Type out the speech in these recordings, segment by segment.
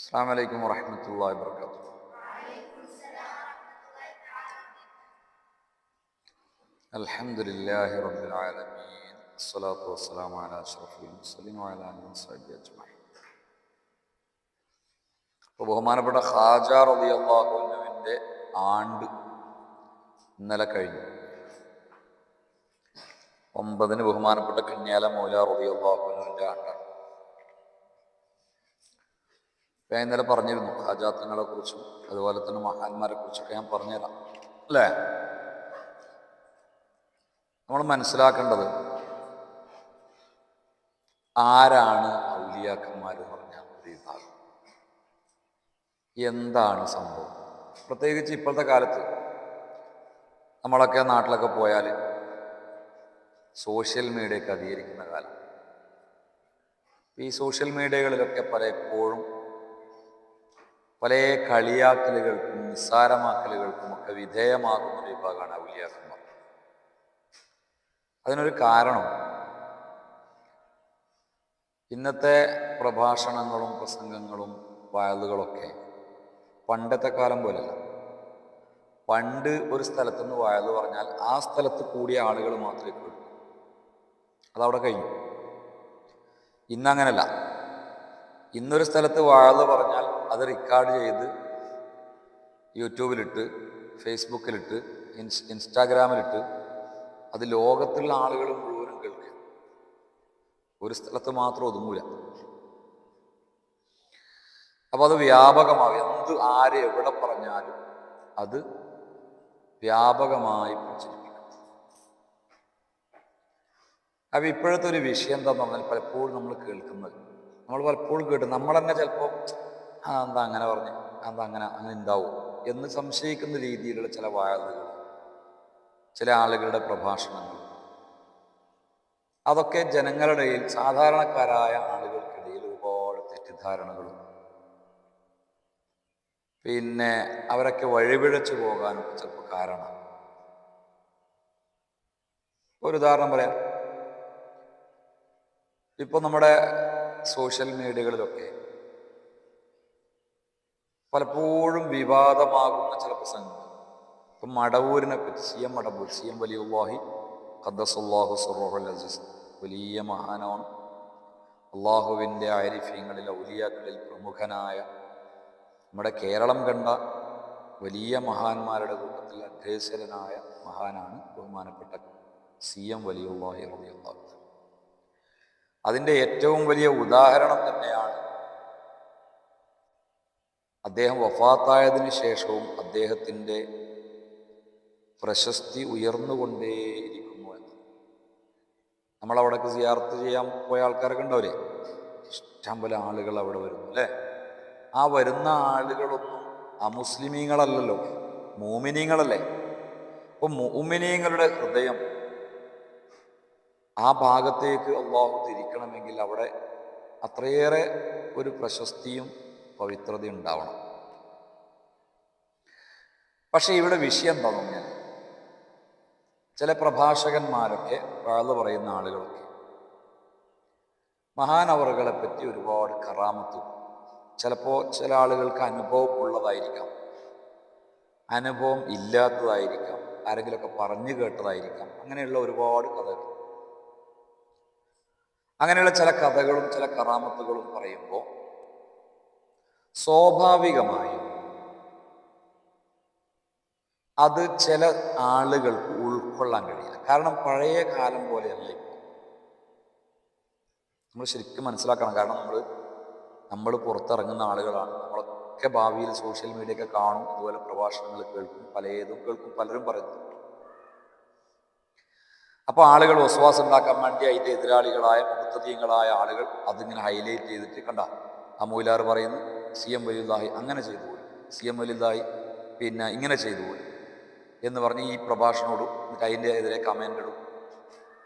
السلام عليكم ورحمة الله وبركاته الحمد لله رب العالمين الصلاة والسلام على أشرف المرسلين وعلى آله وصحبه أجمعين അപ്പോൾ ബഹുമാനപ്പെട്ട ഖാജ റളിയല്ലാഹുവിൻ്റെ ആണ്ട് ഇന്നലെ കഴിഞ്ഞു ഒമ്പതിന് ബഹുമാനപ്പെട്ട കന്യാല മൗല റളിയല്ലാഹുവിൻ്റെ ആണ്ടാണ് ഞാൻ ഇന്നലെ പറഞ്ഞിരുന്നു. ഹാജാത്തങ്ങളെ കുറിച്ചും അതുപോലെ തന്നെ മഹാന്മാരെ കുറിച്ചൊക്കെ ഞാൻ പറഞ്ഞുതരാം. അല്ലേ? നമ്മൾ മനസ്സിലാക്കേണ്ടത് ആരാണ് ഔലിയാക്കന്മാർ എന്ന് പറഞ്ഞ ഒരു വിഭാഗം എന്താണ് സംഭവം? പ്രത്യേകിച്ച് ഇപ്പോഴത്തെ കാലത്ത് നമ്മളൊക്കെ നാട്ടിലൊക്കെ പോയാൽ സോഷ്യൽ മീഡിയയൊക്കെ അധികരിക്കുന്ന കാലം. ഈ സോഷ്യൽ മീഡിയകളിലൊക്കെ പലപ്പോഴും പല കളിയാക്കലുകൾക്കും നിസ്സാരമാക്കലുകൾക്കും ഒക്കെ വിധേയമാകുന്ന ഒരു വിഭാഗമാണ് ഔലിയാക്കന്മാർ. അതിനൊരു കാരണം ഇന്നത്തെ പ്രഭാഷണങ്ങളും പ്രസംഗങ്ങളും വായലുകളൊക്കെ പണ്ടത്തെ കാലം പോലെയല്ല. പണ്ട് ഒരു സ്ഥലത്തുനിന്ന് വായൽ പറഞ്ഞാൽ ആ സ്ഥലത്ത് കൂടിയ ആളുകൾ മാത്രമേ കേൾക്കൂ. അതവിടെ കഴിഞ്ഞു. ഇന്നങ്ങനല്ല. ഇന്നൊരു സ്ഥലത്ത് വാഴ പറഞ്ഞാൽ അത് റെക്കോർഡ് ചെയ്ത് യൂട്യൂബിലിട്ട് ഫേസ്ബുക്കിലിട്ട് ഇൻസ് ഇൻസ്റ്റാഗ്രാമിലിട്ട് അത് ലോകത്തുള്ള ആളുകൾ മുഴുവനും കേൾക്കുക. ഒരു സ്ഥലത്ത് മാത്രം ഒതുങ്ങൂല. അപ്പോൾ അത് വ്യാപകമാകും എന്ത് ആര് എവിടെ പറഞ്ഞാലും അത് വ്യാപകമായി പ്രചരിപ്പിക്കും. അപ്പോൾ ഇപ്പോഴത്തെ ഒരു വിഷയം എന്താണെന്ന് പറഞ്ഞാൽ പലപ്പോഴും നമ്മൾ കേൾക്കുന്നത് നമ്മൾ പലപ്പോഴും കേട്ടു നമ്മൾ തന്നെ ചിലപ്പോൾ എന്താ അങ്ങനെ പറഞ്ഞു എന്താ അങ്ങനെ അങ്ങനെ ഉണ്ടാവും എന്ന് സംശയിക്കുന്ന രീതിയിലുള്ള ചില വാഴകൾ ചില ആളുകളുടെ പ്രഭാഷണങ്ങൾ. അതൊക്കെ ജനങ്ങളുടെ സാധാരണക്കാരായ ആളുകൾക്കിടയിൽ ഒരുപാട് തെറ്റിദ്ധാരണകളും പിന്നെ അവരൊക്കെ വഴിപിഴച്ചു പോകാനും ചിലപ്പോൾ കാരണം ഒരു ഉദാഹരണം പറയാം. ഇപ്പൊ നമ്മുടെ സോഷ്യൽ മീഡിയകളിലൊക്കെ പലപ്പോഴും വിവാദമാകുന്ന ചില പ്രസംഗങ്ങൾ. ഇപ്പം മടവൂരിനെ പറ്റി C M Madavoor C M വലിയ ഉള്ളാഹി ഖദ്ദസുല്ലാഹു സുറോഹുൽ അസീസ് വലിയ മഹാനാണ്. അള്ളാഹുവിന്റെ ആരിഫ്യങ്ങളിൽ ഔലിയാക്കളിൽ പ്രമുഖനായ നമ്മുടെ കേരളം കണ്ട വലിയ മഹാന്മാരുടെ കൂട്ടത്തിൽ അഗ്രേസരനായ മഹാനാണ് ബഹുമാനപ്പെട്ട സി എം വലിയ വലിയുല്ലാഹി റളിയല്ലാഹു അതിന്റെ ഏറ്റവും വലിയ ഉദാഹരണം തന്നെയാണ്. അദ്ദേഹം വഫാത്തായതിനു ശേഷവും അദ്ദേഹത്തിന്റെ പ്രശസ്തി ഉയർന്നുകൊണ്ടേയിരിക്കുന്നു എന്ന്. നമ്മളവിടേക്ക് സിയാർത്ത് ചെയ്യാൻ പോയ ആൾക്കാരൊക്കെ ഉണ്ടാവില്ലേ ഇഷ്ടം പോലെ ആളുകൾ അവിടെ വരുന്നു അല്ലേ? ആ വരുന്ന ആളുകളൊന്നും അമുസ്ലിമീങ്ങളല്ലല്ലോ മോമിനീങ്ങളല്ലേ? അപ്പോൾ മോമിനീങ്ങളുടെ ഹൃദയം ആ ഭാഗത്തേക്ക് അള്ളാഹു തിരിക്കണമെങ്കിൽ അവിടെ അത്രയേറെ ഒരു പ്രശസ്തിയും പവിത്രതയും ഉണ്ടാവണം. പക്ഷേ ഇവിടെ വിഷയം എന്താ പറഞ്ഞാൽ ചില പ്രഭാഷകന്മാരൊക്കെ വാഴ്ന്നു പറയുന്ന ആളുകളൊക്കെ മഹാനവറുകളെ പറ്റി ഒരുപാട് കറാമത്തും ചിലപ്പോൾ ചില ആളുകൾക്ക് അനുഭവം ഉള്ളതായിരിക്കാം അനുഭവം ഇല്ലാത്തതായിരിക്കാം. ആരെങ്കിലുമൊക്കെ പറഞ്ഞു കേട്ടതായിരിക്കാം. അങ്ങനെയുള്ള ഒരുപാട് കഥകൾ. അങ്ങനെയുള്ള ചില കഥകളും ചില കറാമത്തുകളും പറയുമ്പോൾ സ്വാഭാവികമായും അത് ചില ആളുകൾക്ക് ഉൾക്കൊള്ളാൻ കഴിയില്ല. കാരണം പഴയ കാലം പോലെയല്ല ഇപ്പോൾ നമ്മൾ ശരിക്കും മനസ്സിലാക്കണം. കാരണം നമ്മൾ നമ്മൾ പുറത്തിറങ്ങുന്ന ആളുകളാണ്. നമ്മളൊക്കെ ഭാവിയിൽ സോഷ്യൽ മീഡിയ ഒക്കെ കാണും. അതുപോലെ പ്രഭാഷണങ്ങൾ കേൾക്കും. പലതും കേൾക്കും. പലരും പറയുന്നു അപ്പോൾ ആളുകൾ വസ്വാസം ഉണ്ടാക്കാൻ വേണ്ടി അതിന്റെ എതിരാളികളായ മുഖത്തതീയങ്ങളായ ആളുകൾ അതിങ്ങനെ ഹൈലൈറ്റ് ചെയ്തിട്ട് കണ്ട. ആ മൂലാർ പറയുന്നു സി എം വലുതായി അങ്ങനെ ചെയ്തു പോയി. സി എം വലുതായി പിന്നെ ഇങ്ങനെ ചെയ്തു പോയി. എന്ന് പറഞ്ഞ് ഈ പ്രഭാഷണോടും അതിന്റെ എതിരെ കമന്റ് ഇടും.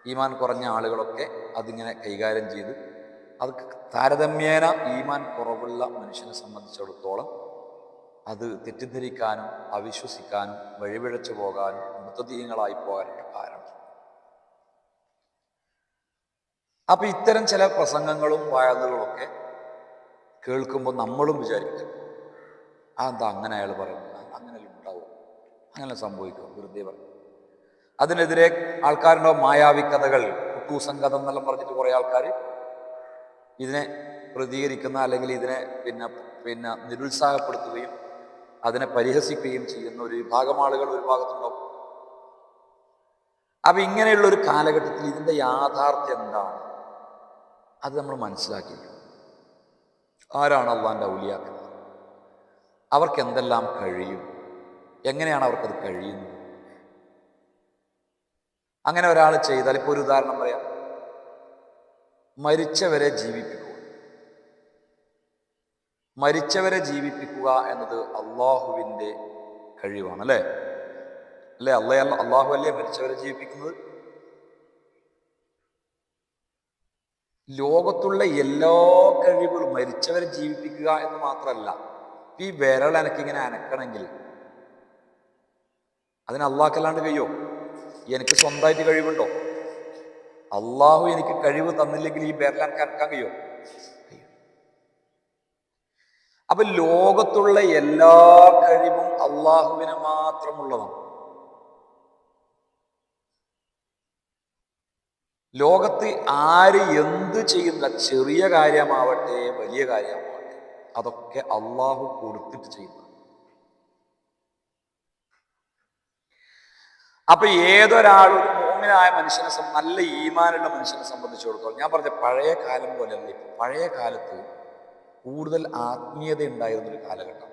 ഈമാൻ കുറഞ്ഞ ആളുകളൊക്കെ അതിങ്ങനെ കൈകാര്യം ചെയ്ത് അത് താരതമ്യേന ഈമാൻ കുറവുള്ള മനുഷ്യനെ സംബന്ധിച്ചിടത്തോളം അത് തെറ്റിദ്ധരിക്കാനും അവിശ്വസിക്കാനും വഴിപിഴച്ചു പോകാനും മൃതദീയങ്ങളായി പോകാനുള്ള കാരണം. അപ്പൊ ഇത്തരം ചില പ്രസംഗങ്ങളും വായതുകളൊക്കെ കേൾക്കുമ്പോൾ നമ്മളും വിചാരിക്കും ആ എന്താ അങ്ങനെ അയാൾ പറയുന്നത്? അങ്ങനെ ഉണ്ടാവും. അങ്ങനെ സംഭവിക്കും വെറുതെ പറയും അതിനെതിരെ ആൾക്കാരുണ്ടാവും മായാവി കഥകൾ കുട്ടൂസംഗതം എന്നെല്ലാം പറഞ്ഞിട്ട് കുറേ ആൾക്കാർ ഇതിനെ പ്രതികരിക്കുന്ന അല്ലെങ്കിൽ ഇതിനെ പിന്നെ പിന്നെ നിരുത്സാഹപ്പെടുത്തുകയും അതിനെ പരിഹസിക്കുകയും ചെയ്യുന്ന ഒരു വിഭാഗം ആളുകൾ ഒരു ഭാഗത്തുണ്ടാവും. അപ്പൊ ഇങ്ങനെയുള്ള ഒരു കാലഘട്ടത്തിൽ ഇതിന്റെ യാഥാർത്ഥ്യം എന്താണ്? അത് നമ്മൾ മനസ്സിലാക്കി ആരാണ് അള്ളാന്റെ ഔലിയാക്കൾ? അവർക്ക് എന്തെല്ലാം കഴിയും? എങ്ങനെയാണ് അവർക്കത് കഴിയുന്നത്? അങ്ങനെ ഒരാൾ ചെയ്താൽ ഇപ്പോൾ ഒരു ഉദാഹരണം പറയാം. മരിച്ചവരെ ജീവിപ്പിക്കുക. മരിച്ചവരെ ജീവിപ്പിക്കുക എന്നത് അള്ളാഹുവിന്റെ കഴിവാണ് അല്ലേ? അല്ലേ? അല്ലേ അള്ളാഹു അല്ലേ മരിച്ചവരെ ജീവിപ്പിക്കുന്നത്? ലോകത്തുള്ള എല്ലാ കഴിവുകളും മരിച്ചവരെ ജീവിപ്പിക്കുക എന്ന് മാത്രമല്ല ഈ വിരൽ എനക്കിങ്ങനെ അനക്കണമെങ്കിൽ അതിന് അള്ളാഹ്ക്കല്ലാണ്ട് കഴിയോ? എനിക്ക് സ്വന്തമായിട്ട് കഴിവുണ്ടോ? അള്ളാഹു എനിക്ക് കഴിവ് തന്നില്ലെങ്കിൽ ഈ വിരൽ എനിക്ക് അനക്കാൻ കഴിയോ. അപ്പൊ ലോകത്തുള്ള എല്ലാ കഴിവും അള്ളാഹുവിന് മാത്രമുള്ളതാണ്. ലോകത്ത് ആര് എന്ത് ചെയ്യുന്ന ചെറിയ കാര്യമാവട്ടെ വലിയ കാര്യമാവട്ടെ അതൊക്കെ അള്ളാഹു കൊടുത്തിട്ട് ചെയ്യുന്നു. അപ്പൊ ഏതൊരാളും മോമിനായ മനുഷ്യനെ നല്ല ഈമാനുള്ള മനുഷ്യനെ സംബന്ധിച്ചിടത്തോളം ഞാൻ പറഞ്ഞ പഴയ കാലം പോലെയല്ല ഇപ്പൊ പഴയ കാലത്ത് കൂടുതൽ ആത്മീയത ഉണ്ടായിരുന്നൊരു കാലഘട്ടം.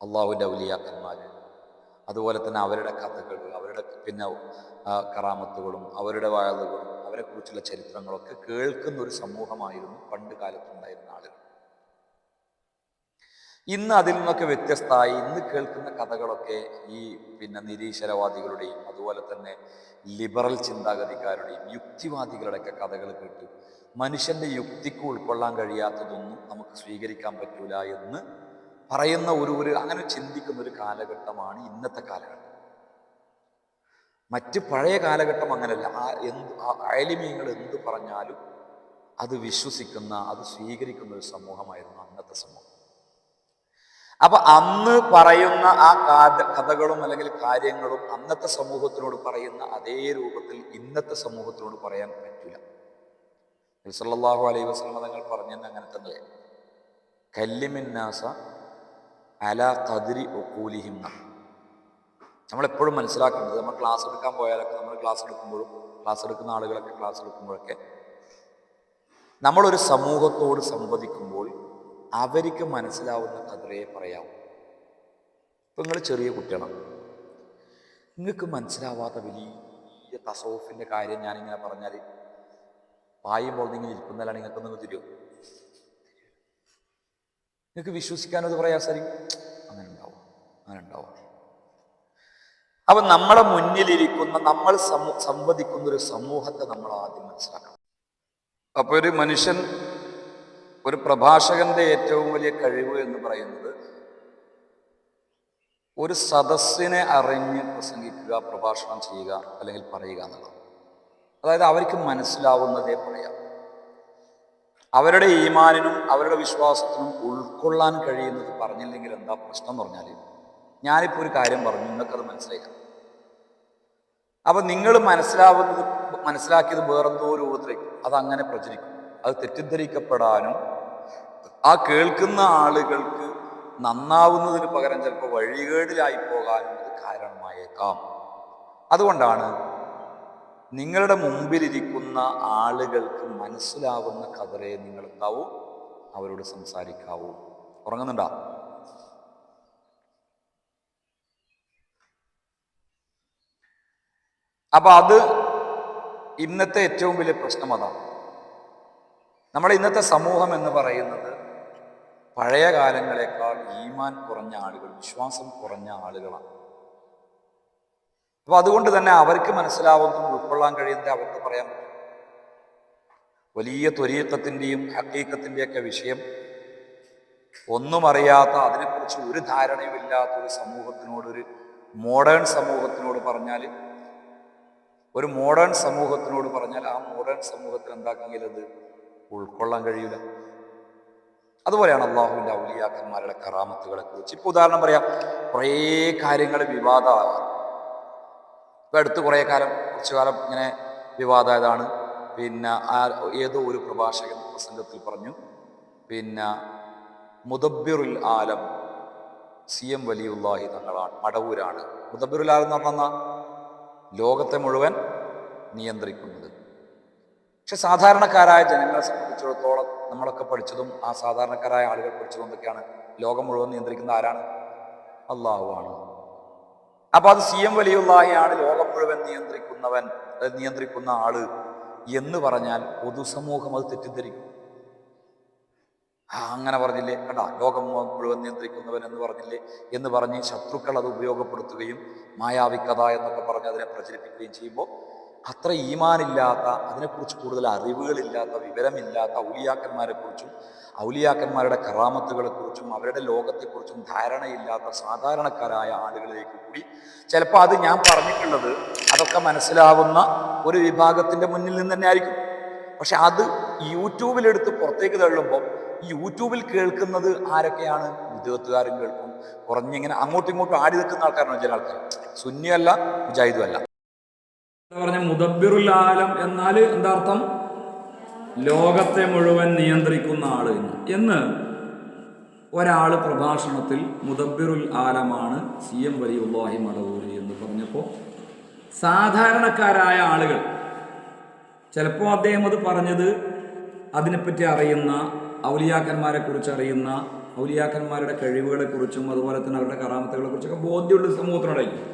അള്ളാഹുവിന്റെ ഔലിയാക്കന്മാര്. അതുപോലെ തന്നെ അവരുടെ കഥകൾ അവരുടെ പിന്നെ കറാമത്തുകളും അവരുടെ വായതുകളും അവരെക്കുറിച്ചുള്ള ചരിത്രങ്ങളൊക്കെ കേൾക്കുന്ന ഒരു സമൂഹമായിരുന്നു പണ്ട് കാലത്തുണ്ടായിരുന്ന ആളുകൾ. ഇന്ന് അതിൽ നിന്നൊക്കെ വ്യത്യസ്തമായി ഇന്ന് കേൾക്കുന്ന കഥകളൊക്കെ ഈ പിന്നെ നിരീശ്വരവാദികളുടെയും അതുപോലെ തന്നെ ലിബറൽ ചിന്താഗതിക്കാരുടെയും യുക്തിവാദികളുടെയൊക്കെ കഥകൾ കേട്ട് മനുഷ്യന്റെ യുക്തിക്ക് ഉൾക്കൊള്ളാൻ കഴിയാത്തതൊന്നും നമുക്ക് സ്വീകരിക്കാൻ പറ്റൂല എന്ന് പറയുന്ന ഒരു ഒരു അങ്ങനെ ചിന്തിക്കുന്ന ഒരു കാലഘട്ടമാണ് ഇന്നത്തെ കാലഘട്ടം. മറ്റ് പഴയ കാലഘട്ടം അങ്ങനെയല്ല ആ എന്ത് അയലിമീങ്ങൾ എന്ത് പറഞ്ഞാലും അത് വിശ്വസിക്കുന്ന അത് സ്വീകരിക്കുന്ന ഒരു സമൂഹമായിരുന്നു അന്നത്തെ സമൂഹം. അപ്പൊ അന്ന് പറയുന്ന ആ കഥകളും അല്ലെങ്കിൽ കാര്യങ്ങളും അന്നത്തെ സമൂഹത്തിനോട് പറയുന്ന അതേ രൂപത്തിൽ ഇന്നത്തെ സമൂഹത്തിനോട് പറയാൻ പറ്റില്ല. സല്ലല്ലാഹു അലൈഹി വസല്ലം തങ്ങൾ പറഞ്ഞത് അങ്ങനെ തന്നെ കല്ലിമിന്നാസ അല കതിരി ഒക്കൂലിഹിന്ന നമ്മളെപ്പോഴും മനസ്സിലാക്കേണ്ടത് നമ്മൾ ക്ലാസ് എടുക്കാൻ പോയാലൊക്കെ നമ്മൾ ക്ലാസ് എടുക്കുമ്പോഴും ക്ലാസ് എടുക്കുന്ന ആളുകളൊക്കെ ക്ലാസ് എടുക്കുമ്പോഴൊക്കെ നമ്മളൊരു സമൂഹത്തോട് സംവദിക്കുമ്പോൾ അവർക്ക് മനസ്സിലാവുന്ന കതിരയെ പറയാവും ഇപ്പം നിങ്ങൾ ചെറിയ കുട്ടികളാണ്. നിങ്ങൾക്ക് മനസ്സിലാവാത്ത വലിയ തസോഫിന്റെ കാര്യം ഞാനിങ്ങനെ പറഞ്ഞാൽ പായുമ്പോൾ നിങ്ങൾ ഇരിക്കുന്നല്ലാണ് നിങ്ങൾക്ക് വിശ്വസിക്കാൻ വിശ്വസിക്കാനത് പ്രയാസം അങ്ങനെ ഉണ്ടാവും അങ്ങനെ ഉണ്ടാവും അപ്പൊ നമ്മളെ മുന്നിലിരിക്കുന്ന നമ്മൾ സംവദിക്കുന്ന ഒരു സമൂഹത്തെ നമ്മൾ ആദ്യം മനസ്സിലാക്കണം. അപ്പൊ ഒരു മനുഷ്യൻ ഒരു പ്രഭാഷകന്റെ ഏറ്റവും വലിയ കഴിവ് എന്ന് പറയുന്നത് ഒരു സദസ്സിനെ അറിഞ്ഞ് പ്രസംഗിക്കുക പ്രഭാഷണം ചെയ്യുക അല്ലെങ്കിൽ പറയുക എന്നുള്ളത് അതായത് അവർക്ക് മനസ്സിലാവുന്നതേ പറയാം. അവരുടെ ഈമാനിനും അവരുടെ വിശ്വാസത്തിനും ഉൾക്കൊള്ളാൻ കഴിയുന്നത് പറഞ്ഞില്ലെങ്കിൽ എന്താ പ്രശ്നം എന്ന് പറഞ്ഞാൽ ഞാനിപ്പോൾ ഒരു കാര്യം പറഞ്ഞു നിങ്ങൾക്കത് മനസ്സിലായില്ല. അപ്പം നിങ്ങൾ മനസ്സിലാവുന്നത് മനസ്സിലാക്കിയത് വേറെന്തോ രൂപത്തിലേക്ക്. അതങ്ങനെ പ്രചരിക്കും. അത് തെറ്റിദ്ധരിക്കപ്പെടാനും ആ കേൾക്കുന്ന ആളുകൾക്ക് നന്നാവുന്നതിന് പകരം ചിലപ്പോൾ വഴികേടിലായി പോകാനും ഇത് കാരണമായേക്കാം. അതുകൊണ്ടാണ് നിങ്ങളുടെ മുമ്പിലിരിക്കുന്ന ആളുകൾക്ക് മനസ്സിലാവുന്ന കഥറെ നിങ്ങൾ എന്താവൂ അവരോട് സംസാരിക്കാവൂ. ഉറങ്ങുന്നുണ്ടോ? അപ്പൊ അത് ഇന്നത്തെ ഏറ്റവും വലിയ പ്രശ്നം അതാണ്. നമ്മുടെ ഇന്നത്തെ സമൂഹം എന്ന് പറയുന്നത് പഴയ കാലങ്ങളെക്കാൾ ഈമാൻ കുറഞ്ഞ ആളുകൾ വിശ്വാസം കുറഞ്ഞ ആളുകളാണ്. അപ്പൊ അതുകൊണ്ട് തന്നെ അവർക്ക് മനസ്സിലാവുന്നതും ഉൾക്കൊള്ളാൻ കഴിയുന്നത് അവർക്ക് പറയാൻ പറ്റും. വലിയ ത്വരീക്കത്തിന്റെയും ഹക്കീക്കത്തിന്റെയൊക്കെ വിഷയം ഒന്നും അറിയാത്ത അതിനെക്കുറിച്ച് ഒരു ധാരണയുമില്ലാത്ത ഒരു സമൂഹത്തിനോട് ഒരു മോഡേൺ സമൂഹത്തിനോട് പറഞ്ഞാൽ ഒരു മോഡേൺ സമൂഹത്തിനോട് പറഞ്ഞാൽ ആ മോഡേൺ സമൂഹത്തിൽ എന്താക്കെങ്കിൽ അത് ഉൾക്കൊള്ളാൻ കഴിയില്ല. അതുപോലെയാണ് അള്ളാഹുവിന്റെ ഔലിയാക്കന്മാരുടെ കറാമത്തുകളെ കുറിച്ച് ഇപ്പോൾ ഉദാഹരണം പറയാം. കുറേ കാര്യങ്ങൾ വിവാദമാവാം ഇപ്പം അടുത്ത് കുറേ കാലം കുറച്ചു കാലം ഇങ്ങനെ വിവാദമായതാണ്. പിന്നെ ആ ഏതോ ഒരു പ്രഭാഷകൻ പ്രസംഗത്തിൽ പറഞ്ഞു പിന്നെ മുദബിറുൽ ആലം സി എം വലിയുല്ലാഹി തങ്ങളാണ് മടവൂരാണ്. മുദബിറുൽ ആലം എന്ന് പറഞ്ഞാൽ ലോകത്തെ മുഴുവൻ നിയന്ത്രിക്കുന്നത്. പക്ഷെ സാധാരണക്കാരായ ജനങ്ങളെ സംബന്ധിച്ചിടത്തോളം നമ്മളൊക്കെ പഠിച്ചതും ആ സാധാരണക്കാരായ ആളുകൾ പഠിച്ചതും എന്തൊക്കെയാണ്? ലോകം മുഴുവൻ നിയന്ത്രിക്കുന്ന ആരാണ്? അള്ളാഹുവാണ് അപ്പൊ അത് സി എം വലിയുള്ളാഹിയാണ് ലോകം മുഴുവൻ നിയന്ത്രിക്കുന്നവൻ നിയന്ത്രിക്കുന്ന ആൾ എന്ന് പറഞ്ഞാൽ പൊതുസമൂഹം അത് തെറ്റിദ്ധരിക്കും. അങ്ങനെ പറഞ്ഞില്ലേ? കണ്ടാ? ലോകം മുഴുവൻ നിയന്ത്രിക്കുന്നവൻ എന്ന് പറഞ്ഞില്ലേ? എന്ന് പറഞ്ഞ് ശത്രുക്കൾ അത് ഉപയോഗപ്പെടുത്തുകയും മായാവിക്കഥ എന്നൊക്കെ പറഞ്ഞ് അതിനെ പ്രചരിപ്പിക്കുകയും ചെയ്യുമ്പോൾ അത്ര ഈമാനില്ലാത്ത അതിനെക്കുറിച്ച് കൂടുതൽ അറിവുകളില്ലാത്ത വിവരമില്ലാത്ത ഔലിയാക്കന്മാരെക്കുറിച്ചും ഔലിയാക്കന്മാരുടെ കറാമത്തുകളെക്കുറിച്ചും അവരുടെ ലോകത്തെക്കുറിച്ചും ധാരണയില്ലാത്ത സാധാരണക്കാരായ ആളുകളിലേക്ക് കൂടി ചിലപ്പോൾ അത് ഞാൻ പറഞ്ഞിട്ടുള്ളത് അതൊക്കെ മനസ്സിലാവുന്ന ഒരു വിഭാഗത്തിന്റെ മുന്നിൽ നിന്ന് തന്നെ ആയിരിക്കും. പക്ഷെ അത് യൂട്യൂബിലെടുത്ത് പുറത്തേക്ക് തള്ളുമ്പോൾ യൂട്യൂബിൽ കേൾക്കുന്നത് ആരൊക്കെയാണ്? വിദേഹത്തുകാരും കേൾക്കും. കുറഞ്ഞിങ്ങനെ അങ്ങോട്ടും ഇങ്ങോട്ടും ആടി നിൽക്കുന്ന ആൾക്കാരാണ് ചില ആൾക്കാർ സുന്നിയല്ല മുജാഹിദും പറഞ്ഞ മുദബ്ബിറുൽ ആലം എന്നാൽ എന്താ അർത്ഥം ലോകത്തെ മുഴുവൻ നിയന്ത്രിക്കുന്ന ആൾ എന്ന്. ഒരാൾ പ്രഭാഷണത്തിൽ മുദബിറുൽ ആലമാണ് സി എം വലിയുല്ലാഹി മടവൂരി എന്ന് പറഞ്ഞപ്പോൾ സാധാരണക്കാരായ ആളുകൾ ചിലപ്പോൾ അദ്ദേഹം അത് പറഞ്ഞത് അതിനെപ്പറ്റി അറിയുന്ന ഔലിയാക്കന്മാരെ കുറിച്ച് അറിയുന്ന ഔലിയാക്കന്മാരുടെ കഴിവുകളെ കുറിച്ചും അതുപോലെ തന്നെ അവരുടെ കറാമത്തുകളെ കുറിച്ചൊക്കെ ബോധ്യമുള്ള സമൂഹത്തിനോടായിരിക്കും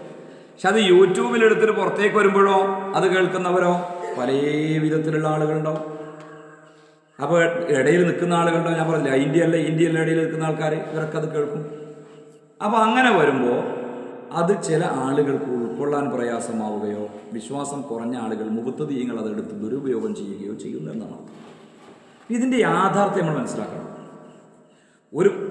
പക്ഷെ അത് യൂട്യൂബിൽ എടുത്തിട്ട് പുറത്തേക്ക് വരുമ്പോഴോ അത് കേൾക്കുന്നവരോ പല വിധത്തിലുള്ള ആളുകളുണ്ടാവും. അപ്പോൾ ഇടയിൽ നിൽക്കുന്ന ആളുകളുണ്ടോ? ഞാൻ പറഞ്ഞില്ല ഇന്ത്യയല്ല ഇന്ത്യയിലെ ഇടയിൽ നിൽക്കുന്ന ആൾക്കാർ ഇവരൊക്കെ അത് കേൾക്കും. അപ്പോൾ അങ്ങനെ വരുമ്പോൾ അത് ചില ആളുകൾക്ക് ഉൾക്കൊള്ളാൻ പ്രയാസമാവുകയോ വിശ്വാസം കുറഞ്ഞ ആളുകൾ മുഖത്തതീയങ്ങൾ അതെടുത്ത് ദുരുപയോഗം ചെയ്യുകയോ ചെയ്യുന്നു എന്നാണ് ഇതിന്റെ യാഥാർത്ഥ്യം നമ്മൾ മനസ്സിലാക്കണം. ഒരു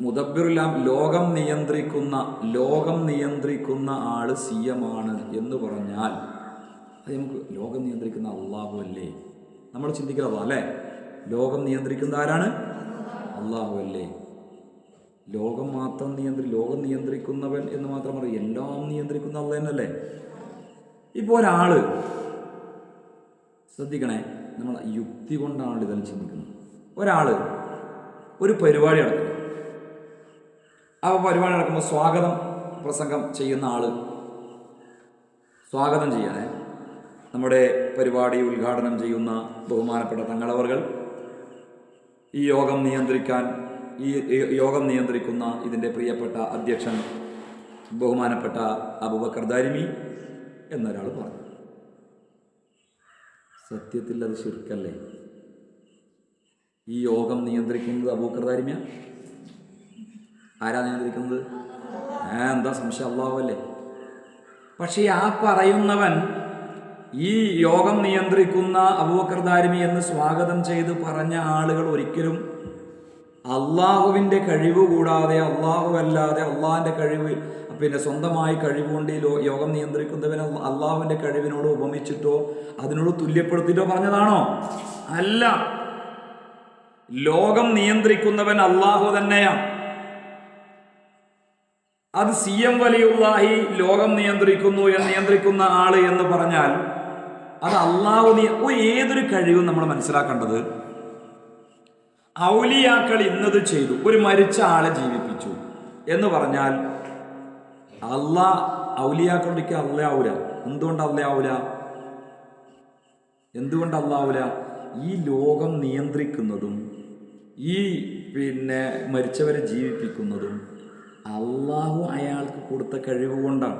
മുദബ്ബിറുലാം ലോകം നിയന്ത്രിക്കുന്ന ലോകം നിയന്ത്രിക്കുന്ന ആൾ സി എം ആണ് എന്ന് പറഞ്ഞാൽ അത് നമുക്ക് ലോകം നിയന്ത്രിക്കുന്ന അള്ളാഹു അല്ലേ? നമ്മൾ ചിന്തിക്കുന്നത് അല്ലേ? ലോകം നിയന്ത്രിക്കുന്ന ആരാണ്? അള്ളാഹു അല്ലേ? ലോകം മാത്രം നിയന്ത്രി ലോകം നിയന്ത്രിക്കുന്നവൻ എന്ന് മാത്രം പറയും. എല്ലാം നിയന്ത്രിക്കുന്ന അള്ള തന്നെയല്ലേ? ഇപ്പോൾ ഒരാൾ ശ്രദ്ധിക്കണേ നമ്മൾ യുക്തി കൊണ്ടാണ് ഇതെല്ലാം ചിന്തിക്കുന്നത്. ഒരാൾ ഒരു പരിപാടി നടക്കുന്നു ആ പരിപാടി നടക്കുമ്പോൾ സ്വാഗതം പ്രസംഗം ചെയ്യുന്ന ആൾ സ്വാഗതം ചെയ്യാനേ നമ്മുടെ പരിപാടി ഉദ്ഘാടനം ചെയ്യുന്ന ബഹുമാനപ്പെട്ട തങ്ങളവർകൾ ഈ യോഗം നിയന്ത്രിക്കാൻ ഈ യോഗം നിയന്ത്രിക്കുന്ന ഇതിന്റെ പ്രിയപ്പെട്ട അധ്യക്ഷൻ ബഹുമാനപ്പെട്ട അബുബക്കർ ദാരിമി എന്നൊരാൾ പറഞ്ഞു. സത്യത്തിൽ അത് ശുരുക്കല്ലേ? ഈ യോഗം നിയന്ത്രിക്കുന്നത് അബൂക്കർ ദാരിമിയാണ് ആരാ നിയന്ത്രിക്കുന്നത് ഏ എന്താ സംശയം? അള്ളാഹു പക്ഷേ ആ പറയുന്നവൻ ഈ യോഗം നിയന്ത്രിക്കുന്ന അബൂബക്കർ ദാരിമി എന്ന് സ്വാഗതം ചെയ്ത് പറഞ്ഞ ആളുകൾ ഒരിക്കലും അള്ളാഹുവിന്റെ കഴിവ് കൂടാതെ അള്ളാഹു അല്ലാതെ അള്ളാഹിന്റെ കഴിവ് പിന്നെ സ്വന്തമായി കഴിവുകൊണ്ട് ഈ യോഗം നിയന്ത്രിക്കുന്നവൻ അള്ളാഹുവിന്റെ കഴിവിനോട് ഉപമിച്ചിട്ടോ അതിനോട് തുല്യപ്പെടുത്തിയിട്ടോ പറഞ്ഞതാണോ? അല്ല. ലോകം നിയന്ത്രിക്കുന്നവൻ അള്ളാഹു തന്നെയാണ്. അത് സി എം വലിയുള്ളാഹി ലോകം നിയന്ത്രിക്കുന്നു എന്ന് നിയന്ത്രിക്കുന്ന ആൾ എന്ന് പറഞ്ഞാൽ അത് അള്ളാഹു ഏതൊരു കഴിവും നമ്മൾ മനസ്സിലാക്കേണ്ടത്? ഔലിയാക്കൾ ഇന്നത് ചെയ്തു. ഒരു മരിച്ച ആളെ ജീവിപ്പിച്ചു. എന്ന് പറഞ്ഞാൽ അള്ളാ ഔലിയാക്കളുടെ അള്ളയാവൂല എന്തുകൊണ്ട് അള്ളയാവൂല എന്തുകൊണ്ട് അല്ലാവൂല ഈ ലോകം നിയന്ത്രിക്കുന്നതും ഈ പിന്നെ മരിച്ചവരെ ജീവിപ്പിക്കുന്നതും അള്ളാഹു അയാൾക്ക് കൊടുത്ത കഴിവ് കൊണ്ടാണ്.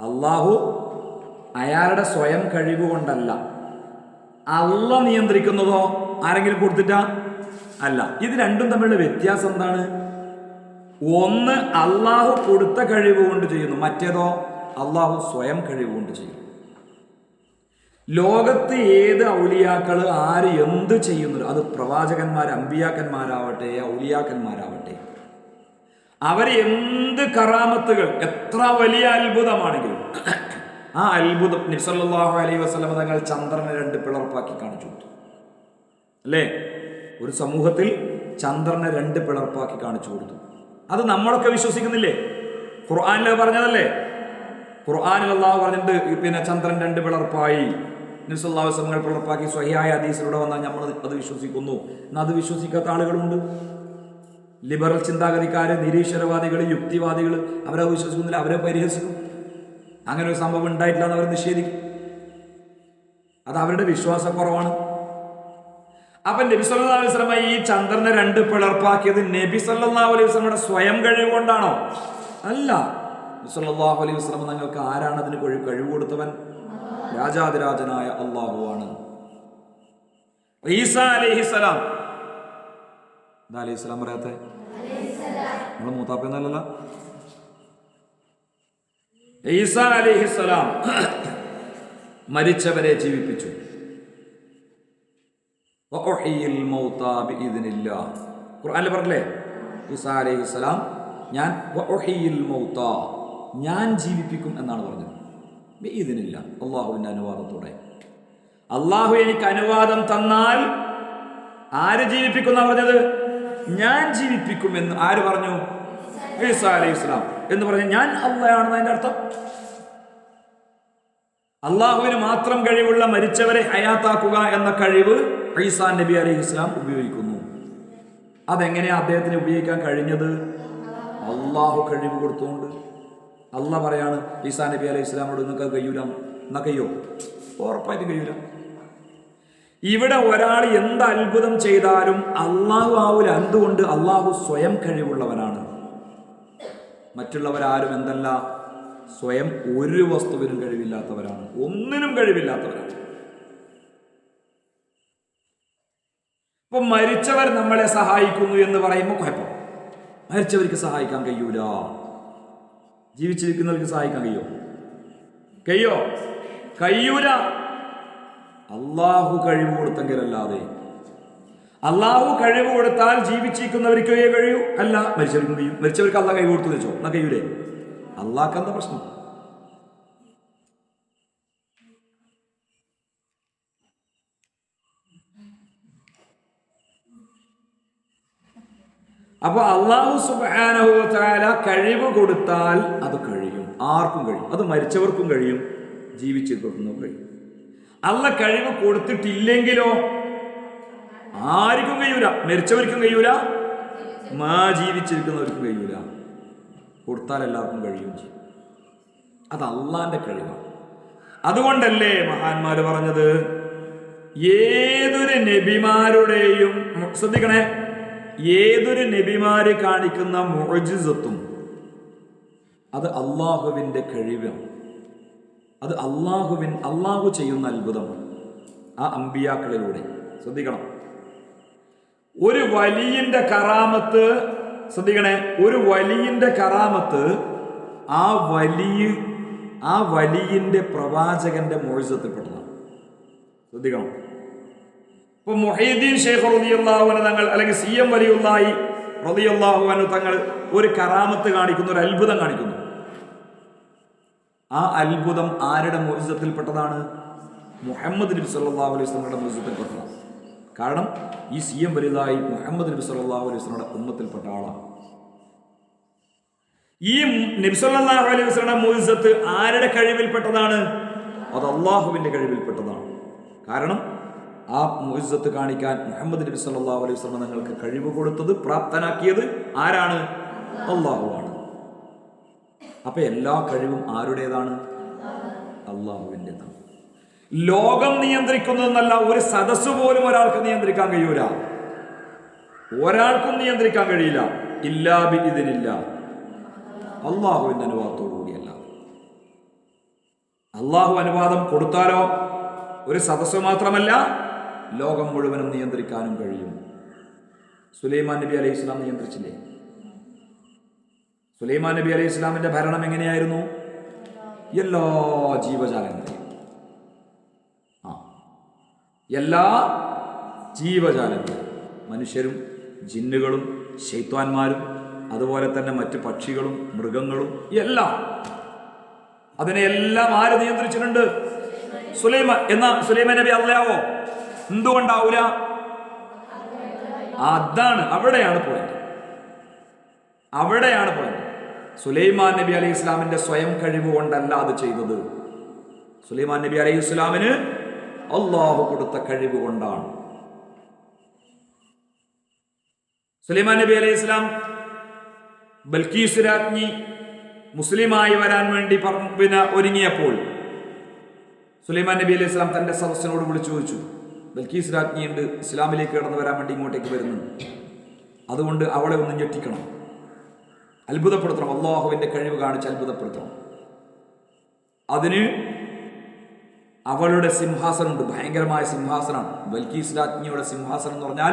അള്ളാഹു അയാളുടെ സ്വയം കഴിവ് കൊണ്ടല്ല. അള്ള നിയന്ത്രിക്കുന്നതോ ആരെങ്കിലും കൊടുത്തിട്ടാ? അല്ല. ഇത് രണ്ടും തമ്മിലുള്ള വ്യത്യാസം എന്താണ്? ഒന്ന് അള്ളാഹു കൊടുത്ത കഴിവ് കൊണ്ട് ചെയ്യുന്നു. മറ്റേതോ അള്ളാഹു സ്വയം കഴിവ് കൊണ്ട് ചെയ്യുന്നു. ലോകത്ത് ഏത് ഔലിയാക്കൾ ആര് എന്ത് ചെയ്യുന്നു? അത് പ്രവാചകന്മാർ അമ്പിയാക്കന്മാരാവട്ടെ ഔലിയാക്കന്മാരാവട്ടെ. അവർ എന്ത് കറാമത്തുകൾ എത്ര വലിയ അത്ഭുതമാണെങ്കിലും. ആ അത്ഭുതം നിസല്ലാഹു അലൈ വസ്ലമ തങ്ങൾ ചന്ദ്രനെ രണ്ട് പിളർപ്പാക്കി കാണിച്ചു കൊടുത്തു. അല്ലേ? ഒരു സമൂഹത്തിൽ ചന്ദ്രനെ രണ്ട് പിളർപ്പാക്കി കാണിച്ചു കൊടുത്തു. അത് നമ്മളൊക്കെ വിശ്വസിക്കുന്നില്ലേ? ഖുർആാനിൽ പറഞ്ഞതല്ലേ? ഖുർആാനിൽ അള്ളാഹു പറഞ്ഞിട്ട് പിന്നെ ചന്ദ്രൻ രണ്ട് പിളർപ്പായി. നിസല്ലാ വസ്ലങ്ങൾ പിളർപ്പാക്കി സ്വഹിയായ ഹദീസിലൂടെ വന്നാൽ നമ്മൾ അത് വിശ്വസിക്കുന്നു. എന്നാൽ അത് വിശ്വസിക്കാത്ത ആളുകളുണ്ട്. ലിബറൽ ചിന്താഗതിക്കാര് നിരീശ്വരവാദികൾ യുക്തിവാദികൾ അവരെ വിശ്വസിക്കുന്നില്ല അവരെ പരിഹസിക്കും. അങ്ങനെ ഒരു സംഭവം ഉണ്ടായിട്ടില്ല എന്ന് അവർ നിഷേധിക്കും. അത് അവരുടെ വിശ്വാസക്കുറവാണ്. അപ്പൊ നബി സല്ലല്ലാഹു അലൈഹി ഈ ചന്ദ്രനെ രണ്ട് പിളർപ്പാക്കിയത് നബി സല്ലല്ലാഹു അലൈഹി സ്വയം കഴിവ് കൊണ്ടാണോ? അല്ല. നബി അലൈഹി വസ്ലമ നിങ്ങൾക്ക് ആരാണ് അതിന് കഴിവ് കഴിവ് കൊടുത്തവൻ? രാജാതിരാജനായ അള്ളാഹു ആണ്. ഈസ അലൈഹിസ്സലാം അലൈഹി സ്വലാം പറയാത്തെ? നമ്മൾ എന്നല്ല ഈസ അലിഹിസ്സലാം മരിച്ചവരെ ജീവിപ്പിച്ചു. ഖുർആനിൽ പറഞ്ഞില്ലേ? ഈസാ അലിഹിസ്സലാം ഞാൻ ഞാൻ ജീവിപ്പിക്കും എന്നാണ് പറഞ്ഞത്. ഇതിനില്ല അള്ളാഹുവിന്റെ അനുവാദത്തോടെ. അള്ളാഹു എനിക്ക് അനുവാദം തന്നാൽ ആര് ജീവിപ്പിക്കുന്ന പറഞ്ഞത്? ഞാൻ ജീവിപ്പിക്കുമെന്ന് ആര് പറഞ്ഞു? അലൈഹി ഇസ്ലാം എന്ന് പറഞ്ഞു ഞാൻ അള്ളയാണെന്ന് അതിന്റെ അർത്ഥം? അള്ളാഹുവിന് മാത്രം കഴിവുള്ള മരിച്ചവരെ ഹയാത്താക്കുക എന്ന കഴിവ് ഈസാ നബി അലൈഹി ഇസ്ലാം ഉപയോഗിക്കുന്നു. അതെങ്ങനെയാ അദ്ദേഹത്തിന് ഉപയോഗിക്കാൻ കഴിഞ്ഞത്? അള്ളാഹു കഴിവ് കൊടുത്തുകൊണ്ട്. അള്ളാഹ് പറയാണ് ഈസാ നബി അലൈഹി ഇസ്ലാമോട് നിങ്ങൾക്ക് കഴിയൂല. എന്നാ കഴിയോ ഉറപ്പായിട്ടും കഴിയൂല. ഇവിടെ ഒരാൾ എന്ത് അത്ഭുതം ചെയ്താലും അള്ളാഹു ആവില്ല എന്തുകൊണ്ട് അള്ളാഹു സ്വയം കഴിവുള്ളവനാണ്. മറ്റുള്ളവരാരും എന്തല്ല സ്വയം ഒരു വസ്തുവിനും കഴിവില്ലാത്തവരാണ്. ഒന്നിനും കഴിവില്ലാത്തവരാണ്. ഇപ്പൊ മരിച്ചവർ നമ്മളെ സഹായിക്കുന്നു എന്ന് പറയുമ്പോൾ കുഴപ്പം. മരിച്ചവർക്ക് സഹായിക്കാൻ കഴിയൂല. ജീവിച്ചിരിക്കുന്നവർക്ക് സഹായിക്കാൻ കഴിയോ? കഴിയോ? കഴിയൂല. അള്ളാഹു കഴിവ് കൊടുത്തെങ്കിലല്ലാതെ. അള്ളാഹു കഴിവ് കൊടുത്താൽ ജീവിച്ചിരിക്കുന്നവർക്കേ കഴിയൂ. അല്ല മരിച്ചവർക്കും കഴിയും. മരിച്ചവർക്ക് അള്ളാഹ് കഴിവ് കൊടുത്തു വെച്ചോ? എന്നാ കഴിയൂലേ? അള്ളാഹ്ക്ക് എന്താ പ്രശ്നം? അപ്പൊ അള്ളാഹു സുബാനഹുല കഴിവ് കൊടുത്താൽ അത് കഴിയും. ആർക്കും കഴിയും. അത് മരിച്ചവർക്കും കഴിയും. ജീവിച്ചിരിക്കുന്നവർക്കും കഴിയും. അല്ല കഴിവ് കൊടുത്തിട്ടില്ലെങ്കിലോ? ആർക്കും കഴിയൂല. മരിച്ചവർക്കും കഴിയൂല. മാ ജീവിച്ചിരിക്കുന്നവർക്കും കഴിയൂല. കൊടുത്താൽ എല്ലാവർക്കും കഴിയും ചെയ്യും. അത് അള്ളാന്റെ കഴിവാണ് അതുകൊണ്ടല്ലേ മഹാന്മാര് പറഞ്ഞത്? ഏതൊരു നബിമാരുടെയും ശ്രദ്ധിക്കണേ. ഏതൊരു നബിമാര് കാണിക്കുന്ന മുഴജിസത്തും അത് അള്ളാഹുവിന്റെ കഴിവാണ്. അത് അള്ളാഹുവിൻ അള്ളാഹു ചെയ്യുന്ന അത്ഭുതമാണ് ആ അമ്പിയാക്കളിലൂടെ. ശ്രദ്ധിക്കണം. ഒരു വലിയന്റെ കറാമത്ത് ശ്രദ്ധിക്കണേ ഒരു വലിയന്റെ കറാമത്ത് ആ വലിയ ആ വലിയന്റെ പ്രവാചകന്റെ മോഴ്സത്തിൽപ്പെട്ടതാണ് ശ്രദ്ധിക്കണം. ഇപ്പൊ മൊഹീദ്ദീൻ ഷെയ്ഖ് റളിയല്ലാഹുവിന് തങ്ങൾ അല്ലെങ്കിൽ സി എം വലിയുള്ളായി റളിയല്ലാഹുവിന് തങ്ങൾ ഒരു കറാമത്ത് കാണിക്കുന്നു ഒരു അത്ഭുതം കാണിക്കുന്നു. ആ അത്ഭുതം ആരുടെ മോചിതത്തിൽപ്പെട്ടതാണ്? മുഹമ്മദ് നബി സല്ലാ അലൈഹി സ്വലമയുടെ മോചിതത്തിൽപ്പെട്ടതാണ് കാരണം ഈ സി എം വലുതായി മുഹമ്മദ് നബി സല്ലാ അലൈഹി സ്വലമയുടെ ഉമ്മത്തിൽപ്പെട്ട ആളാണ്. ഈ നബി സല്ലല്ലാഹു അലൈഹി വസല്ലമയുടെ മോചിതത്ത് ആരുടെ കഴിവിൽപ്പെട്ടതാണ്? അത് അള്ളാഹുവിന്റെ കഴിവിൽപ്പെട്ടതാണ്. കാരണം ആ മോചിതത്ത് കാണിക്കാൻ മുഹമ്മദ് നബി സല്ലാ അലൈഹി വസ്ലമ നിങ്ങൾക്ക് കഴിവ് കൊടുത്തത് പ്രാപ്തനാക്കിയത് ആരാണ്? അള്ളാഹുവാണ്. അപ്പൊ എല്ലാ കഴിവും ആരുടേതാണ്? അള്ളാഹുവിന്റെതാണ്. ലോകം നിയന്ത്രിക്കുന്നതെന്നല്ല ഒരു സദസ് പോലും ഒരാൾക്ക് നിയന്ത്രിക്കാൻ കഴിയൂല. ഒരാൾക്കും നിയന്ത്രിക്കാൻ കഴിയില്ല. ഇല്ലാ ബി ഇതിനില്ല അള്ളാഹുവിന്റെ അനുവാദത്തോടു കൂടിയല്ല. അള്ളാഹു അനുവാദം കൊടുത്താലോ? ഒരു സദസ്സ് മാത്രമല്ല ലോകം മുഴുവനും നിയന്ത്രിക്കാനും കഴിയും. സുലൈമാൻ നബി അലൈഹി ഇസ്ലാം നിയന്ത്രിച്ചില്ലേ? സുലൈമാൻ നബി അലൈഹി ഇസ്ലാമിന്റെ ഭരണം എങ്ങനെയായിരുന്നു? എല്ലാ ജീവജാലങ്ങളെയും. ആ. എല്ലാ ജീവജാലങ്ങളും മനുഷ്യരും ജിന്നുകളും ശൈത്വാന്മാരും അതുപോലെ തന്നെ മറ്റ് പക്ഷികളും മൃഗങ്ങളും എല്ലാം. അതിനെ എല്ലാം ആര് നിയന്ത്രിച്ചിട്ടുണ്ട്? സുലൈമാൻ. എന്നാ സുലൈമാൻ നബി അല്ലയാവോ എന്തുകൊണ്ടാവൂല? അതാണ് അവിടെയാണ് പോയിന്റ് അവിടെയാണ് പോയത്. സുലൈമാൻ നബി അലൈഹി ഇസ്ലാമിന്റെ സ്വയം കഴിവ് കൊണ്ടല്ല അത് ചെയ്തത്. സുലൈമാൻ നബി അലൈഹി ഇസ്ലാമിന് അള്ളാഹു കൊടുത്ത കഴിവ് കൊണ്ടാണ്. സുലൈമാൻ നബി അലൈഹി ഇസ്ലാം ബൽക്കീസ് രാജ്ഞി മുസ്ലിമായി വരാൻ വേണ്ടി പിന്നെ ഒരുങ്ങിയപ്പോൾ സുലൈമാൻ നബി അലൈഹി ഇസ്ലാം തന്റെ സദസ്സിനോട് വിളിച്ചു ചോദിച്ചു ബൽക്കീസ് രാജ്ഞിയുണ്ട് ഇസ്ലാമിലേക്ക് കടന്നു വരാൻ വേണ്ടി ഇങ്ങോട്ടേക്ക് വരുന്നു. അതുകൊണ്ട് അവളെ ഒന്ന് ഞെട്ടിക്കണം. അത്ഭുതപ്പെടുത്തണം. അള്ളാഹുവിന്റെ കഴിവ് കാണിച്ച് അത്ഭുതപ്പെടുത്തണം. അതിന് അവളുടെ സിംഹാസനമുണ്ട്. ഭയങ്കരമായ സിംഹാസനമാണ്. ബൽക്കീസ് രാജ്ഞിയുടെ സിംഹാസനം എന്ന് പറഞ്ഞാൽ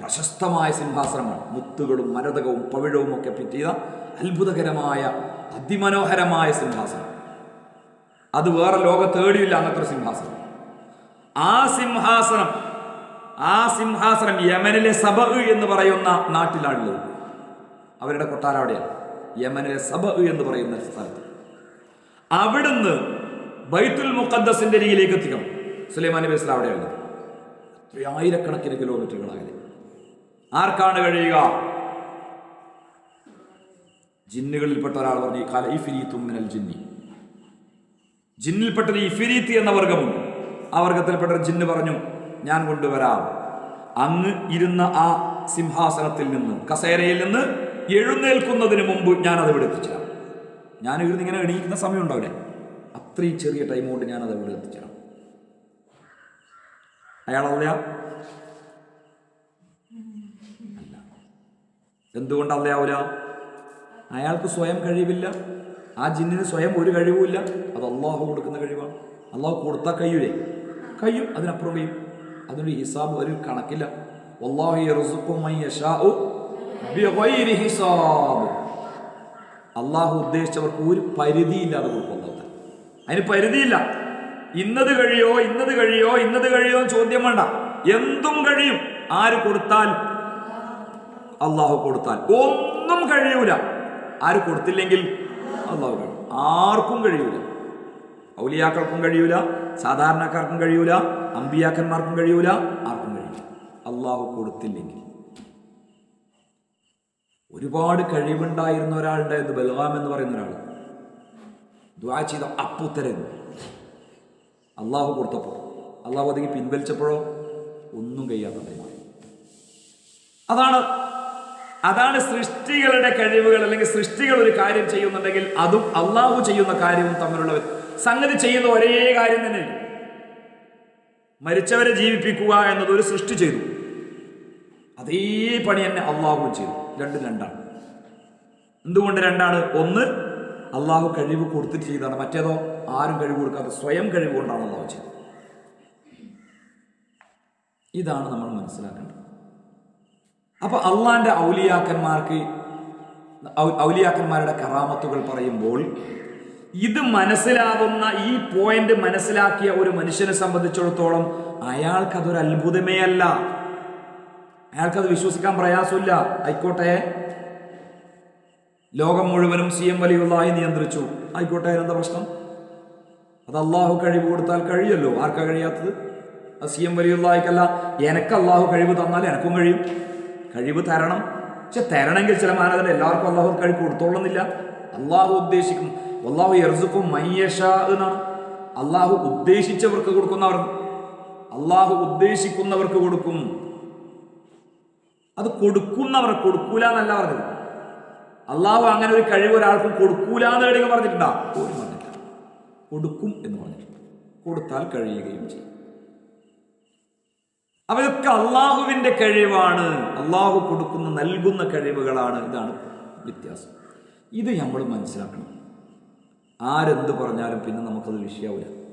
പ്രശസ്തമായ സിംഹാസനമാണ്. മുത്തുകളും മരതകവും പവിഴവും ഒക്കെ പറ്റിയ അത്ഭുതകരമായ അതിമനോഹരമായ സിംഹാസനം. അത് വേറെ ലോകത്ത് അന്നത്തെ സിംഹാസനം. ആ സിംഹാസനം ആ സിംഹാസനം യമനിലെ സബഹ് എന്ന് പറയുന്ന നാട്ടിലാണുള്ളത്. അവരുടെ കൊട്ടാരം അവിടെയാണ്. യമനിലെ സബ എന്ന് പറയുന്ന സ്ഥലത്ത്. അവിടുന്ന് ബൈത്തുൽ മുഖദ്ദസിന്റെ അരികിലേക്ക് എത്തിക്കണം. സുലൈമാൻ നബി ഇസ്ലാം അവിടെയുള്ളത് ആയിരക്കണക്കിന് കിലോമീറ്ററുകളായത് ആർക്കാണ് കഴിയുക? ജിന്നുകളിൽപ്പെട്ട ഒരാൾ പറഞ്ഞു ഈ കാല ഇഫിരീത്തും മിനൽ ജിന്നി. ജിന്നിൽപ്പെട്ട ഇഫിരീത്ത് എന്ന വർഗമുണ്ട്. ആ വർഗത്തിൽപ്പെട്ട ജിന്ന് പറഞ്ഞു ഞാൻ കൊണ്ടുവരാം. അങ്ങ് ഇരുന്ന ആ സിംഹാസനത്തിൽ നിന്ന് കസേരയിൽ നിന്ന് എഴുന്നേൽക്കുന്നതിന് മുമ്പ് ഞാൻ അത് ഇവിടെ എത്തിച്ചേരാം ഞാൻ ഇരുന്ന് ഇങ്ങനെ എണീക്കുന്ന സമയം ഉണ്ടാവില്ലേ അത്രയും ചെറിയ ടൈം കൊണ്ട് ഞാൻ അത് ഇവിടെ എത്തിച്ചേരാം അയാളല്ല അല്ല. എന്തുകൊണ്ട് അല്ലയാവൂല? അയാൾക്ക് സ്വയം കഴിവില്ല. ആ ജിന്നിന് സ്വയം ഒരു കഴിവുമില്ല. അത് അള്ളാഹു കൊടുക്കുന്ന കഴിവാണ്. അള്ളാഹു കൊടുത്താൽ കഴിയൂലേ കഴിയും അതിനപ്പുറം കഴിയും അതിനൊരു ഹിസാബ് ഒരു കണക്കില്ല. വല്ലാഹു അള്ളാഹു ഉദ്ദേശിച്ചവർക്ക് ഒരു പരിധിയില്ലാതെ കൊടുക്കുന്നത്. അതിന് പരിധിയില്ല. ഇന്നത് കഴിയോ ഇന്നത് കഴിയോ ഇന്നത് കഴിയോ ചോദ്യം വേണ്ട. എന്തും കഴിയും. ആര് കൊടുത്താൽ? അള്ളാഹു കൊടുത്താൽ. ഒന്നും കഴിയൂല. ആര് കൊടുത്തില്ലെങ്കിൽ? അള്ളാഹു കഴിയും. ആർക്കും കഴിയൂല. ഔലിയാക്കൾക്കും കഴിയൂല. സാധാരണക്കാർക്കും കഴിയൂല. അമ്പിയാക്കന്മാർക്കും കഴിയൂല. ആർക്കും കഴിയൂല. അള്ളാഹു കൊടുത്തില്ലെങ്കിൽ. ഒരുപാട് കഴിവുണ്ടായിരുന്ന ഒരാളുണ്ടായിരുന്നു ബൽഗാം എന്ന് പറയുന്ന ഒരാൾ. ദ്വാ ചെയ്ത അപ്പുത്തരൻ. അള്ളാഹു കൊടുത്തപ്പോൾ അള്ളാഹു അതെങ്കിൽ പിൻവലിച്ചപ്പോഴോ ഒന്നും കഴിയാത്തതായി മാറി. അതാണ് അതാണ് സൃഷ്ടികളുടെ കഴിവുകൾ അല്ലെങ്കിൽ സൃഷ്ടികൾ ഒരു കാര്യം ചെയ്യുന്നുണ്ടെങ്കിൽ അതും അള്ളാഹു ചെയ്യുന്ന കാര്യവും തമ്മിലുള്ള സംഗതി ചെയ്യുന്ന ഒരേ കാര്യം തന്നെ. മരിച്ചവരെ ജീവിപ്പിക്കുക എന്നത് ഒരു സൃഷ്ടി ചെയ്തു. അതേ പണി തന്നെ അള്ളാഹു ചെയ്തു. രണ്ടും രണ്ടാണ്. എന്തുകൊണ്ട് രണ്ടാണ്? ഒന്ന് അള്ളാഹു കഴിവ് കൊടുത്തിട്ട് ചെയ്താണ് മറ്റേതോ ആരും കഴിവ് കൊടുക്കാതെ സ്വയം കഴിവ് കൊണ്ടാണ് അള്ളാഹു ചെയ്തത്. ഇതാണ് നമ്മൾ മനസ്സിലാക്കേണ്ടത്. അപ്പോൾ അള്ളാന്റെ ഔലിയാക്കന്മാർക്ക് ഔലിയാക്കന്മാരുടെ കറാമത്തുകൾ പറയുമ്പോൾ ഇത് മനസ്സിലാവുന്ന ഈ പോയിന്റ് മനസ്സിലാക്കിയ ഒരു മനുഷ്യനെ സംബന്ധിച്ചിടത്തോളം അയാൾക്കതൊരു അത്ഭുതമേ അല്ല അയാൾക്കത് വിശ്വസിക്കാൻ പ്രയാസമില്ല. ആയിക്കോട്ടെ. ലോകം മുഴുവനും സി എം വലിയുള്ളതായി നിയന്ത്രിച്ചു. ആയിക്കോട്ടെ അതിനെന്താ പ്രശ്നം? അത് അള്ളാഹു കഴിവ് കൊടുത്താൽ കഴിയല്ലോ. ആർക്കാ കഴിയാത്തത്? അത് സി എം വലിയുള്ളതായിക്കല്ല. എനക്ക് അള്ളാഹു കഴിവ് തന്നാൽ എനക്കും കഴിയും. കഴിവ് തരണം. പക്ഷെ തരണമെങ്കിൽ ചില മാനദണ്ഡം എല്ലാവർക്കും അള്ളാഹു കഴിവ് കൊടുത്തോളുന്നില്ല. അള്ളാഹു ഉദ്ദേശിക്കും. അള്ളാഹു എർസുക്കും മയ്യഷ എന്നാണ്. അള്ളാഹു ഉദ്ദേശിച്ചവർക്ക് കൊടുക്കുന്നവർ. അള്ളാഹു ഉദ്ദേശിക്കുന്നവർക്ക് കൊടുക്കും. അത് കൊടുക്കുന്നവർ കൊടുക്കൂല എന്നല്ല പറഞ്ഞത്. അള്ളാഹു അങ്ങനെ ഒരു കഴിവ് ഒരാൾക്കും കൊടുക്കൂല എന്ന് എവിടെയെങ്കിലും പറഞ്ഞിട്ടുണ്ടോ? ഒരു പറഞ്ഞിട്ടില്ല. കൊടുക്കും എന്ന് പറഞ്ഞിട്ടുണ്ട്. കൊടുത്താൽ കഴിയുകയും ചെയ്യും. അപ്പൊ അള്ളാഹുവിന്റെ കഴിവാണ്. അള്ളാഹു കൊടുക്കുന്ന നൽകുന്ന കഴിവുകളാണ്. ഇതാണ് വ്യത്യാസം. ഇത് നമ്മൾ മനസ്സിലാക്കണം. ആരെന്ത് പറഞ്ഞാലും പിന്നെ നമുക്കത് വിഷയാവില്ല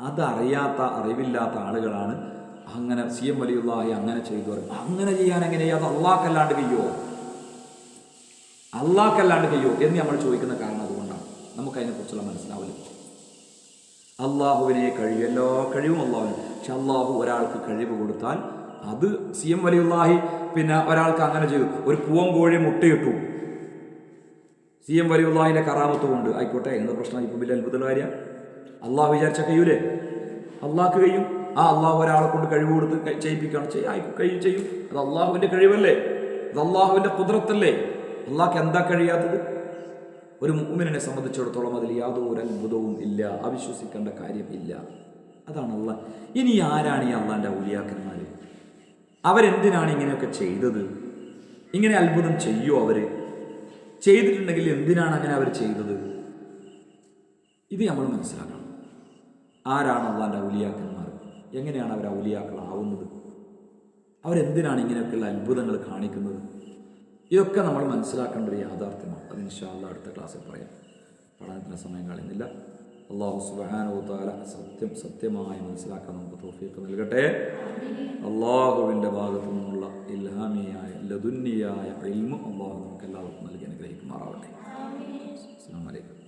അതറിയാത്ത അറിവില്ലാത്ത ആളുകളാണ് അങ്ങനെ സി എം വലിയുള്ളാഹി അങ്ങനെ ചെയ്തു പറയും അങ്ങനെ ചെയ്യാൻ എങ്ങനെയാ? അത് അള്ളാഹ്ക്കല്ലാണ്ട് കയ്യോ അള്ളാഹ്ക്കല്ലാണ്ട് കയ്യോ എന്ന് നമ്മൾ ചോദിക്കുന്ന കാരണം അതുകൊണ്ടാണ്. നമുക്ക് അതിനെക്കുറിച്ചുള്ള മനസ്സിലാവില്ല. അള്ളാഹുവിനെ കഴിയും. എല്ലാ കഴിവും അള്ളാഹുവിന്. പക്ഷെ അള്ളാഹു ഒരാൾക്ക് കഴിവ് കൊടുത്താൽ അത് സി എം വലിയുള്ളാഹി പിന്നെ ഒരാൾക്ക് അങ്ങനെ ചെയ്തു. ഒരു പൂവം കോഴി മുട്ടയിട്ടു. സി എം വലിയുള്ളാഹിന്റെ കറാമത്ത് കൊണ്ട്. ആയിക്കോട്ടെ എന്ത് പ്രശ്നം? ഇപ്പം വലിയ അത്ഭുതമുള്ള കാര്യം. അള്ളാഹു വിചാരിച്ച കഴിയൂലേ? അള്ളാഹ് കഴിയും. ആ അള്ളാഹു ഒരാളെ കൊണ്ട് കഴിവ് കൊടുത്ത് ചെയ്യിപ്പിക്കുകയാണ് ചെയ്യ കഴിയും ചെയ്യും. അത് അള്ളാഹുവിന്റെ കഴിവല്ലേ? അത് അള്ളാഹുവിന്റെ കുതിരത്തല്ലേ അള്ളാഹ്ക്ക് എന്താ കഴിയാത്തത്? ഒരു മുഅ്മിനെ സംബന്ധിച്ചിടത്തോളം അതിൽ യാതൊരു അത്ഭുതവും ഇല്ല. അവിശ്വസിക്കേണ്ട കാര്യമില്ല അതാണ് അള്ളാഹ്. ഇനി ആരാണ് ഈ അള്ളാന്റെ ഔലിയാക്കന്മാർ അവരെന്തിനാണ് ഇങ്ങനെയൊക്കെ ചെയ്തത്? ഇങ്ങനെ അത്ഭുതം ചെയ്യോ അവർ ചെയ്തിട്ടുണ്ടെങ്കിൽ എന്തിനാണ് അങ്ങനെ അവർ ചെയ്തത്? ഇത് നമ്മൾ മനസ്സിലാക്കണം. ആരാണ് അള്ളാന്റെ ഔലിയാക്കന്മാർ എങ്ങനെയാണ് അവർ ഔലിയാക്കളാവുന്നത്? അവരെന്തിനാണ് ഇങ്ങനെയൊക്കെയുള്ള അത്ഭുതങ്ങൾ കാണിക്കുന്നത്? ഇതൊക്കെ നമ്മൾ മനസ്സിലാക്കേണ്ട ഒരു യാഥാർത്ഥ്യമാണ്. അത് ഇൻഷാല്ല അടുത്ത ക്ലാസ്സിൽ പറയാം. പഠനത്തിന് സമയം കളയുന്നില്ല. അള്ളാഹു സുബാനോത്താല സത്യം സത്യമായി മനസ്സിലാക്കാൻ നമുക്ക് തോഫീക്ക് നൽകട്ടെ. അള്ളാഹുവിന്റെ ഭാഗത്തു നിന്നുള്ള ഇൽഹാമിയായ ലതുന്നിയായ ഇൽമു അള്ളാഹു നമുക്ക് എല്ലാവർക്കും നൽകി അനുഗ്രഹിക്കുമാറാവട്ടെ. അസ്സാം വലൈക്കും